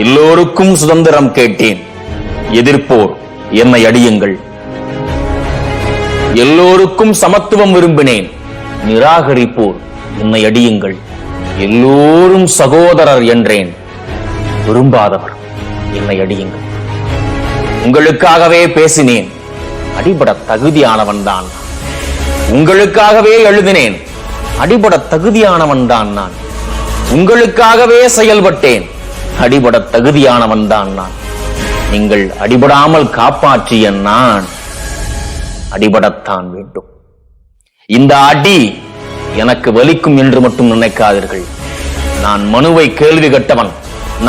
எல்லோருக்கும் சுதந்திரம் கேட்டேன். எதிர்ப்போர் என்னை அடியுங்கள். எல்லோருக்கும் சமத்துவம் விரும்பினேன். நிராகரிப்போர் என்னை அடியுங்கள். எல்லோரும் சகோதரர் என்றேன். விரும்பாதவர் என்னை அடியுங்கள். உங்களுக்காகவே பேசினேன். அடிபட தகுதியானவன் தான் உங்களுக்காகவே எழுதினேன். அடிபட தகுதியானவன் தான் நான். உங்களுக்காகவே செயல்பட்டேன். அடிபட தகுதியானவன் தான் நான். நீங்கள் அடிபடாமல் காப்பாற்றிய நான் அடிபடத்தான் வேண்டும். இந்த அடி எனக்கு வலிக்கும் என்று மட்டும் நினைக்காதீர்கள். நான் மனுவை கேள்வி கட்டவன்.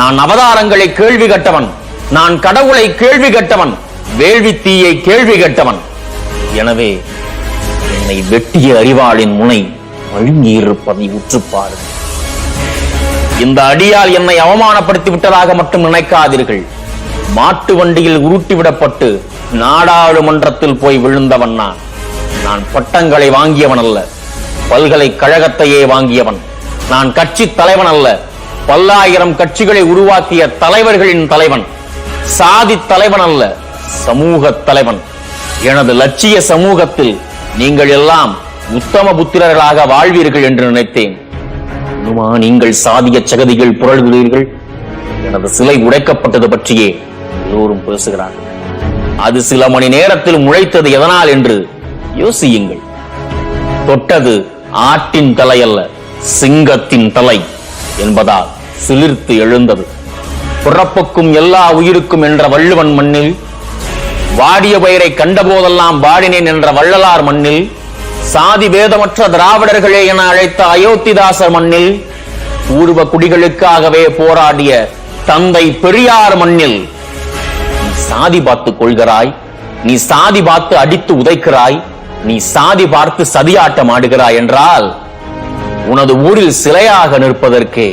நான் அவதாரங்களை கேள்வி கட்டவன். நான் கடவுளை கேள்வி கட்டவன். வேள்வி தீயை கேள்வி கட்டவன். எனவே என்னை வெட்டிய அறிவாளின் முனை வழுங்கி இருப்பதை பாருங்கள். இந்த அடியால் என்னை அவமானப்படுத்தி விட்டதாக மட்டும் நினைக்காதீர்கள். மாட்டு வண்டியில் உருட்டி விடப்பட்டு நாடாளுமன்றத்தில் போய் விழுந்தவன் நான். நான் பட்டங்களை வாங்கியவன் அல்ல. பல்கலைக்கழகத்தையே வாங்கியவன். நான் கட்சி தலைவன் அல்ல. பல்லாயிரம் கட்சிகளை உருவாக்கிய தலைவர்களின் தலைவன். சாதி தலைவன் அல்ல சமூக தலைவன். எனது லட்சிய சமூகத்தில் நீங்கள் எல்லாம் உத்தம புத்திரர்களாக வாழ்வீர்கள் என்று நினைத்தேன். இன்னுமா நீங்கள் சாதிய சகதிகள் புரள்கிறீர்கள். எனது சிலை உடைக்கப்பட்டது பற்றியே எல்லோரும் பேசுகிறார்கள். அது சில மணி நேரத்தில் முளைத்தது எதனால் என்று யோசியுங்கள். தொட்டது ஆட்டின் தலை அல்ல சிங்கத்தின் தலை என்பதால் சிலிர்த்து எழுந்தது. பிறப்புக்கும் எல்லா உயிருக்கும் என்ற வள்ளுவன் மண்ணில் வாடிய பயிரை கண்டபோதெல்லாம் வாடினேன் என்ற வள்ளலார் மண்ணில் சாதி வேதமற்ற திராவிடர்களே என அழைத்த அயோத்திதாசர் மண்ணில் பூர்வ குடிகளுக்காகவே போராடிய தந்தை பெரியார் மண்ணில் நீ சாதி பார்த்து கொள்கிறாய் நீ சாதி பார்த்து அடித்து உதைக்கிறாய் நீ சாதி பார்த்து சதியாட்டம் ஆடுகிறாய் என்றால் உனது ஊரில் சிலையாக நிற்பதற்கே